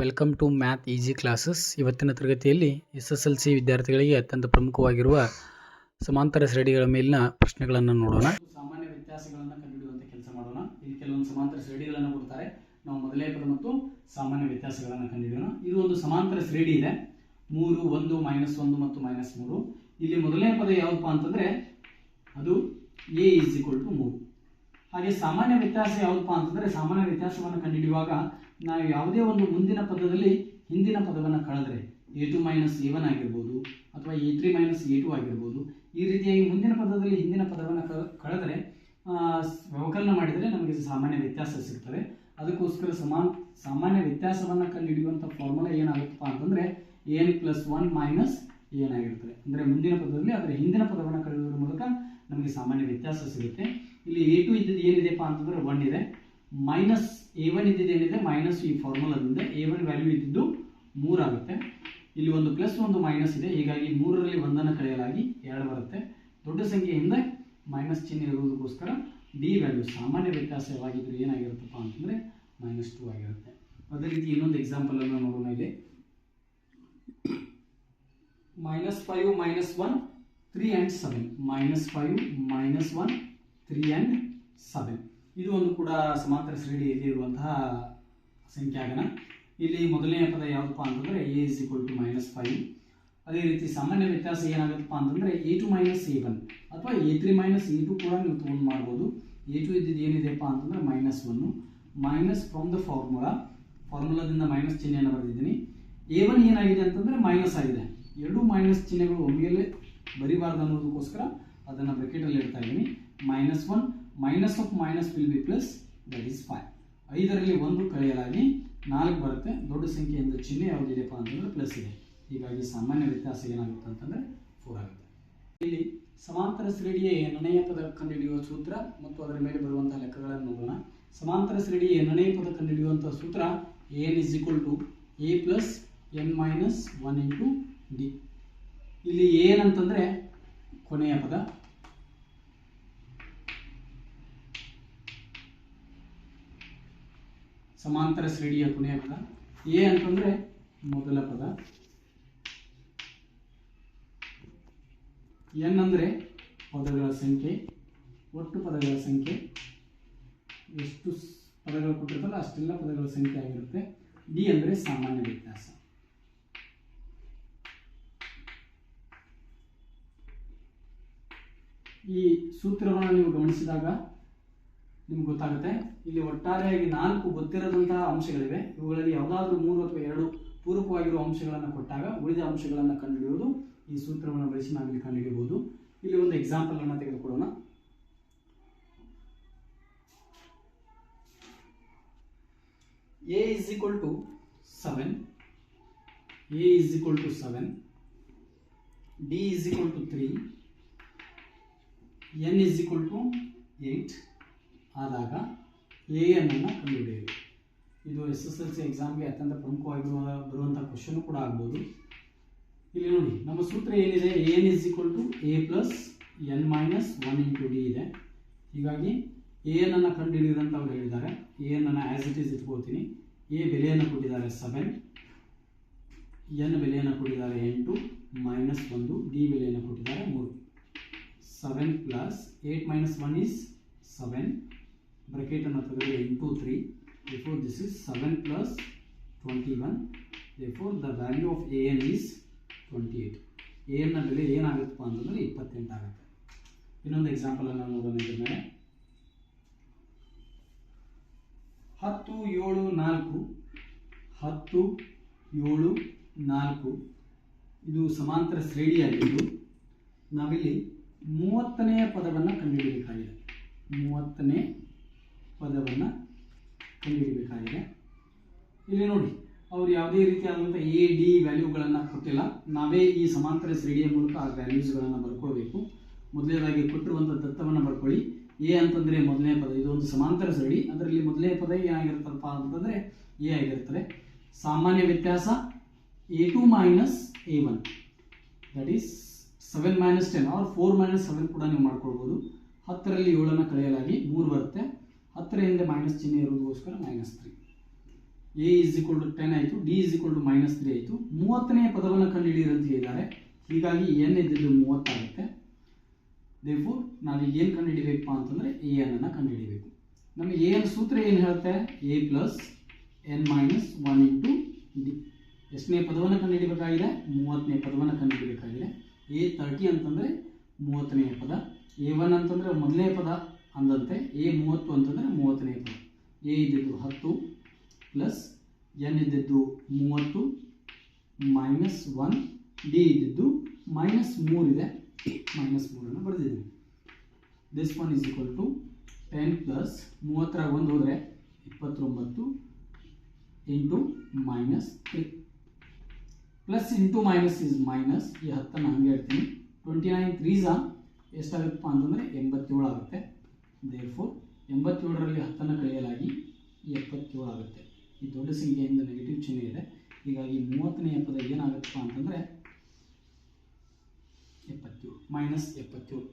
Welcome to math easy classes ಇವತ್ತಿನ ತರಗತಿಯಲ್ಲಿ S S L C ವಿದ್ಯಾರ್ಥಿಗಳಿಗೆ ಅತ್ಯಂತ ಪ್ರಮುಖವಾಗಿರುವ ಸಮಾಂತರ ಶ್ರೇಣಿಗಳ ಮೇಲಿನ ಪ್ರಶ್ನೆಗಳನ್ನು ನೋಡೋಣ. ಸಾಮಾನ್ಯ ವ್ಯತ್ಯಾಸಗಳನ್ನು ಕಂಡುಹಿಡಿಯುವಂತ ಕೆಲಸ ಮಾಡೋಣ. ಇಲ್ಲಿ ಕೆಲವೊಂದು ಸಮಾಂತರ ಶ್ರೇಣಿಗಳನ್ನು ಕೊಡ್ತಾರೆ. ನಾವು ಮೊದಲನೇ ಪದ ಮತ್ತು ಸಾಮಾನ್ಯ ವ್ಯತ್ಯಾಸಗಳನ್ನು ಕಂಡುಹಿಡಿಯೋಣ. ಇದು ಒಂದು ಸಮಾಂತರ ಶ್ರೇಣಿ ಇದೆ. ಮೂರು, ಒಂದು ಮೈನಸ್ ಒಂದು ಮತ್ತು ಮೈನಸ್ ಮೂರು. ಇಲ್ಲಿ ಮೊದಲನೇ ಪದ ಯಾವುದಪ್ಪ ಅಂತಂದ್ರೆ ಅದು ಎ ಈಸ್ ಈಕ್ವಲ್ ಟು ಮೂರು. ಹಾಗೆ ಸಾಮಾನ್ಯ ವ್ಯತ್ಯಾಸ ಯಾವುದಪ್ಪ ಅಂತಂದ್ರೆ ಸಾಮಾನ್ಯ ವ್ಯತ್ಯಾಸವನ್ನು ಕಂಡುಹಿಡಿಯುವಾಗ ನಾವು ಯಾವುದೇ ಒಂದು ಮುಂದಿನ ಪದದಲ್ಲಿ ಹಿಂದಿನ ಪದವನ್ನು ಕಳೆದ್ರೆ a two minus a one ಆಗಿರ್ಬೋದು, ಅಥವಾ a three minus a two ಆಗಿರ್ಬೋದು, ಈ ರೀತಿಯಾಗಿ ಮುಂದಿನ ಪದದಲ್ಲಿ ಹಿಂದಿನ ಪದವನ್ನು ಕಳೆದರೆ ವ್ಯವಕಲನ ಮಾಡಿದರೆ ನಮಗೆ ಸಾಮಾನ್ಯ ವ್ಯತ್ಯಾಸ ಸಿಗ್ತದೆ. ಅದಕ್ಕೋಸ್ಕರ ಸಮಾನ ಸಾಮಾನ್ಯ ವ್ಯತ್ಯಾಸವನ್ನು ಕಂಡುಹಿಡಿಯುವಂಥ ಫಾರ್ಮುಲಾ ಏನಾಗುತ್ತಪ್ಪ ಅಂತಂದರೆ ಎನ್ ಪ್ಲಸ್ ಒನ್ ಮೈನಸ್ ಏನಾಗಿರ್ತದೆ ಅಂದರೆ ಮುಂದಿನ ಪದದಲ್ಲಿ ಅದರ ಹಿಂದಿನ ಪದವನ್ನು ಕಳೆಯುವುದರ ಮೂಲಕ ನಮಗೆ ಸಾಮಾನ್ಯ ವ್ಯತ್ಯಾಸ ಸಿಗುತ್ತೆ. ಇಲ್ಲಿ ಎ ಟು ಇದ್ದದ್ದು ಏನಿದೆಪ್ಪ ಅಂತಂದರೆ ಒನ್ ಇದೆ. ಮೈನಸ್ ಎ ಒನ್ ಇದ್ದಿದ್ದು ಏನಿದೆ? ಮೈನಸ್ ಈ ಫಾರ್ಮುಲಾದಿಂದ ಎ ಒನ್ ವ್ಯಾಲ್ಯೂ ಇದ್ದಿದ್ದು ಮೂರಾಗುತ್ತೆ ಇಲ್ಲಿ ಒಂದು ಪ್ಲಸ್ ಒಂದು ಮೈನಸ್ ಇದೆ. ಹೀಗಾಗಿ ಮೂರರಲ್ಲಿ ಒಂದನ್ನು ಕಳೆಯಲಾಗಿ ಎರಡು ಬರುತ್ತೆ. ದೊಡ್ಡ ಸಂಖ್ಯೆಯಿಂದ ಮೈನಸ್ ಚಿಹ್ನೆ ಇರುವುದಕ್ಕೋಸ್ಕರ ಡಿ ವ್ಯಾಲ್ಯೂ ಸಾಮಾನ್ಯ ವ್ಯತ್ಯಾಸ ಯಾವಾಗಿದ್ರು ಏನಾಗಿರುತ್ತಪ್ಪ ಅಂತಂದರೆ ಮೈನಸ್ ಟು ಆಗಿರುತ್ತೆ. ಅದೇ ರೀತಿ ಇನ್ನೊಂದು ಎಕ್ಸಾಂಪಲ್ ಅನ್ನು ನೋಡೋಣ ಇಲ್ಲಿ. Minus five minus one three and seven minus five minus one three and seven ಇದು ಒಂದು ಕೂಡ ಸಮಾಂತರ ಶ್ರೇಣಿಯಲ್ಲಿ ಇರುವಂತಹ ಸಂಖ್ಯಾಗನ ಇಲ್ಲಿ ಮೊದಲನೇ ಪದ ಯಾವುದಪ್ಪ ಅಂತಂದರೆ a is equal to minus five ಅದೇ ರೀತಿ ಸಾಮಾನ್ಯ ವ್ಯತ್ಯಾಸ ಏನಾಗುತ್ತಪ್ಪ ಅಂತಂದರೆ a two minus a one ಅಥವಾ a three minus a two ಕೂಡ ನೀವು ತೊಗೊಂಡು ಮಾಡ್ಬೋದು. ಎ ಟು ಇದ್ದಿದ್ದು ಏನಿದೆಯಪ್ಪ ಅಂತಂದರೆ ಮೈನಸ್ ಒನ್ನು ಮೈನಸ್ ಫ್ರಮ್ ದ ಫಾರ್ಮುಲಾ ಫಾರ್ಮುಲಾದಿಂದ ಮೈನಸ್ ಚಿಹ್ನೆಯನ್ನು ಬರೆದಿದ್ದೀನಿ. ಎ ಒನ್ ಏನಾಗಿದೆ ಅಂತಂದರೆ ಮೈನಸ್ ಆಗಿದೆ. ಎರಡು ಮೈನಸ್ ಚಿಹ್ನೆಗಳು ಒಮ್ಮೆಲೆ ಬರಿಬಾರ್ದು ಅನ್ನೋದಕ್ಕೋಸ್ಕರ ಅದನ್ನು ಬ್ರೆಕೆಟಲ್ಲಿ ಇಡ್ತಾ ಇದ್ದೀನಿ. Minus one minus of minus will be plus that is five ಐದರಲ್ಲಿ ಒಂದು ಕಳೆಯಲಾಗಿ ನಾಲ್ಕು ಬರುತ್ತೆ. ದೊಡ್ಡ ಸಂಖ್ಯೆಯಿಂದ ಚಿಹ್ನೆ ಯಾವುದಿದೆಪ್ಪ ಅಂತಂದ್ರೆ ಪ್ಲಸ್ ಇದೆ. ಹೀಗಾಗಿ ಸಾಮಾನ್ಯ ವ್ಯತ್ಯಾಸ ಏನಾಗುತ್ತೆ ಅಂತಂದ್ರೆ ಫೋರ್ ಆಗುತ್ತೆ. ಇಲ್ಲಿ ಸಮಾಂತರ ಶ್ರೇಣಿಯ ಎಣ್ಣೆಯ ಪದ ಕಂಡುಹಿಡಿಯುವ ಸೂತ್ರ ಮತ್ತು ಅದರ ಮೇಲೆ ಬರುವಂತಹ ಲೆಕ್ಕಗಳನ್ನು ನೋಡೋಣ. ಸಮಾಂತರ ಶ್ರೇಣಿಯ ಎಣ್ಣೆಯ ಪದ ಕಂಡುಹಿಡಿಯುವಂತಹ ಸೂತ್ರ n is equal to a plus n minus one into d ಇಲ್ಲಿ ಏನಂತಂದ್ರೆ ಕೊನೆಯ ಪದ. ಸಮಾಂತರ ಶ್ರೇಣಿಯ ಕೊನೆಯ ಪದ. ಎ ಅಂತಂದ್ರೆ ಮೊದಲ ಪದ. ಎನ್ ಅಂದ್ರೆ ಪದಗಳ ಸಂಖ್ಯೆ. ಒಟ್ಟು ಪದಗಳ ಸಂಖ್ಯೆ. ಎಷ್ಟು ಪದಗಳು ಕೊಟ್ಟಿರ್ತಲ್ಲ ಅಷ್ಟೆಲ್ಲ ಪದಗಳ ಸಂಖ್ಯೆ ಆಗಿರುತ್ತೆ. ಡಿ ಅಂದ್ರೆ ಸಾಮಾನ್ಯ ವ್ಯತ್ಯಾಸ. ಈ ಸೂತ್ರವನ್ನು ನೀವು ಗಮನಿಸಿದಾಗ ನಿಮ್ಗೆ ಗೊತ್ತಾಗುತ್ತೆ. ಇಲ್ಲಿ ಒಟ್ಟಾರೆಯಾಗಿ ನಾಲ್ಕು ಗೊತ್ತಿರದಂತಹ ಅಂಶಗಳಿವೆ. ಇವುಗಳಲ್ಲಿ ಯಾವುದಾದ್ರೂ ಮೂರು ಅಥವಾ ಎರಡು ಪೂರಕವಾಗಿರುವ ಅಂಶಗಳನ್ನು ಕೊಟ್ಟಾಗ ಉಳಿದ ಅಂಶಗಳನ್ನು ಕಂಡುಹಿಡಿಯುವುದು ಈ ಸೂತ್ರವನ್ನು ಬಳಸಿ ನಾವಿಲ್ಲಿ ಕಂಡುಹಿಡಿಯಬಹುದು. ಇಲ್ಲಿ ಒಂದು ಎಕ್ಸಾಂಪಲ್ ಅನ್ನು ತೆಗೆದುಕೊಳ್ಳೋಣ. A is equal to seven a is equal to seven d is equal to three n is equal to eight ಆದಾಗ ಎ ಎನ್ ಅನ್ನು ಕಂಡುಹಿಡಿಯಿರಿ. ಇದು ಎಸ್ ಎಸ್ ಎಲ್ ಸಿ ಎಕ್ಸಾಮ್ಗೆ ಅತ್ಯಂತ ಪ್ರಮುಖವಾಗಿ ಬರುವಂಥ ಕ್ವಶನ್ ಕೂಡ ಆಗ್ಬೋದು. ಇಲ್ಲಿ ನೋಡಿ, ನಮ್ಮ ಸೂತ್ರ ಏನಿದೆ? N is equal to a plus n minus one into d ಇದೆ. ಹೀಗಾಗಿ ಎ ಎನ್ ಅನ್ನು ಕಂಡುಹಿಡಿಯಿರಿ ಅಂತ ಅವ್ರು ಹೇಳಿದ್ದಾರೆ. ಎ ಎನ್ ಅನ್ನು ಆ್ಯಸ್ ಇಟ್ ಈಸ್ ಇಟ್ಕೊಳ್ತೀನಿ. ಎ ಬೆಲೆಯನ್ನು ಕೊಟ್ಟಿದ್ದಾರೆ ಸೆವೆನ್ ಎನ್ ಬೆಲೆಯನ್ನು ಕೊಟ್ಟಿದ್ದಾರೆ ಎಂಟು. ಮೈನಸ್ ಒಂದು. ಡಿ ಬೆಲೆಯನ್ನು ಕೊಟ್ಟಿದ್ದಾರೆ ಮೂರು. Seven plus eight minus one is seven ಬ್ರಕೆಟನ್ನು ತೆಗೆದರೆ into three therefore, this is 7 plus 21 therefore, the value of n is 28 eight a ನ ಬೆಲೆ ಏನಾಗುತ್ತಪ್ಪ ಅಂತಂದರೆ ಇಪ್ಪತ್ತೆಂಟು ಆಗುತ್ತೆ. ಇನ್ನೊಂದು ಎಕ್ಸಾಂಪಲ್ ಅನ್ನು ನೋಡೋಣ ಇದ್ರ ಮೇಲೆ. ಹತ್ತು, ಏಳು, ನಾಲ್ಕು. ಹತ್ತು, ಏಳು, ನಾಲ್ಕು. ಇದು ಸಮಾಂತರ ಶ್ರೇಣಿಯಾಗಿದ್ದು ನಾವಿಲ್ಲಿ ಮೂವತ್ತನೆಯ ಪದವನ್ನು ಕಂಡುಹಿಡಿಯಬೇಕಾಗಿದೆ. ಮೂವತ್ತನೇ ಪದವನ್ನು ಕಂಡುಹಿಡಿಯಬೇಕಾಗಿದೆ ಇಲ್ಲಿ ನೋಡಿ, ಅವರು ಯಾವುದೇ ರೀತಿಯಾದಂಥ ಎ ಡಿ ವ್ಯಾಲ್ಯೂಗಳನ್ನು ಕೊಟ್ಟಿಲ್ಲ. ನಾವೇ ಈ ಸಮಾಂತರ ಶ್ರೇಣಿಯ ಮೂಲಕ ಆ ವ್ಯಾಲ್ಯೂಸ್ಗಳನ್ನು ಬರ್ಕೊಳ್ಬೇಕು. ಮೊದಲನೇದಾಗಿ ಕೊಟ್ಟಿರುವಂಥ ದತ್ತವನ್ನು ಬರ್ಕೊಳ್ಳಿ. ಎ ಅಂತಂದರೆ ಮೊದಲನೇ ಪದ ಇದೊಂದು ಸಮಾಂತರ ಶ್ರೇಣಿ. ಅದರಲ್ಲಿ ಮೊದಲನೇ ಪದ ಏನಾಗಿರುತ್ತಪ್ಪ ಅಂತಂದರೆ ಎ ಆಗಿರುತ್ತದೆ ಸಾಮಾನ್ಯ ವ್ಯತ್ಯಾಸ a two minus a one that is seven minus ten or four minus seven ಕೂಡ ನೀವು ಮಾಡ್ಕೊಳ್ಬೋದು. ಹತ್ತರಲ್ಲಿ ಏಳನ್ನು ಕಳೆಯಲಾಗಿ ಮೂರು ಬರುತ್ತೆ. ಹತ್ತರ ಹಿಂದೆ ಮೈನಸ್ ಚಿಹ್ನೆ ಇರೋದಕ್ಕೋಸ್ಕರ minus three a is equal to ten ಆಯಿತು d is equal to minus three ಆಯಿತು. ಮೂವತ್ತನೇ ಪದವನ್ನು ಕಂಡುಹಿಡಿಯಿರಿ ಅಂತ ಹೇಳಿದ್ದಾರೆ. ಹೀಗಾಗಿ ಎನ್ ಇದ್ದಿದ್ದು ಮೂವತ್ತಾಗುತ್ತೆ. ದೇಫು ನಾವೀಗ ಏನು ಕಂಡುಹಿಡಿಬೇಕಪ್ಪ ಅಂತಂದರೆ ಎ ಎನ್ ಅನ್ನು ಕಂಡುಹಿಡಿಬೇಕು. ನಮಗೆ ಎ ಎನ್ ಸೂತ್ರ ಏನು ಹೇಳುತ್ತೆ? A plus n minus one into d ಎಷ್ಟನೇ ಪದವನ್ನು ಕಂಡುಹಿಡಿಬೇಕಾಗಿದೆ? ಮೂವತ್ತನೇ ಪದವನ್ನು ಕಂಡುಹಿಡಿಬೇಕಾಗಿದೆ. ಎ ತರ್ಟಿ ಅಂತಂದರೆ ಮೂವತ್ತನೇ ಪದ. ಎ ಒನ್ ಅಂತಂದರೆ ಮೊದಲನೇ ಪದ. ಅಂದಂತೆ ಎ ಮೂವತ್ತು ಅಂತಂದರೆ ಮೂವತ್ತನೇ ಪದ. ಎ ಇದ್ದಿದ್ದು ಹತ್ತು ಪ್ಲಸ್ ಎನ್ ಇದ್ದಿದ್ದು ಮೂವತ್ತು ಮೈನಸ್ ಒನ್ ಡಿ ಇದ್ದಿದ್ದು ಮೈನಸ್ ಮೂರಿದೆ ಮೈನಸ್ ಮೂರನ್ನು ಬರೆದಿದ್ದೀನಿ. This one is equal to ten plus ಮೂವತ್ತರ ಒಂದು ಹೋದರೆ ಇಪ್ಪತ್ತೊಂಬತ್ತು into minus three plus into minus is minus ಈ ಹತ್ತನ್ನು ಹಂಗೆ ಹೇಳ್ತೀನಿ. ಟ್ವೆಂಟಿ ನೈನ್ ತ್ರೀಸಾ ಎಷ್ಟಾಗುತ್ತಪ್ಪ ಅಂತಂದರೆ ಎಂಬತ್ತೇಳು ಆಗುತ್ತೆ ದೇರ್ ಫೋರ್ ಎಂಬತ್ತೇಳರಲ್ಲಿ ಹತ್ತನ್ನು ಕಳೆಯಲಾಗಿ ಎಪ್ಪತ್ತೇಳು ಆಗುತ್ತೆ. ಈ ದೊಡ್ಡ ಸಂಖ್ಯೆಯಿಂದ ನೆಗೆಟಿವ್ ಚಿಹ್ನೆ ಇದೆ. ಹೀಗಾಗಿ ಮೂವತ್ತನೆಯ ಪದ ಏನಾಗುತ್ತಪ್ಪ ಅಂತಂದರೆ ಎಪ್ಪತ್ತೇಳು ಮೈನಸ್ ಎಪ್ಪತ್ತೇಳು.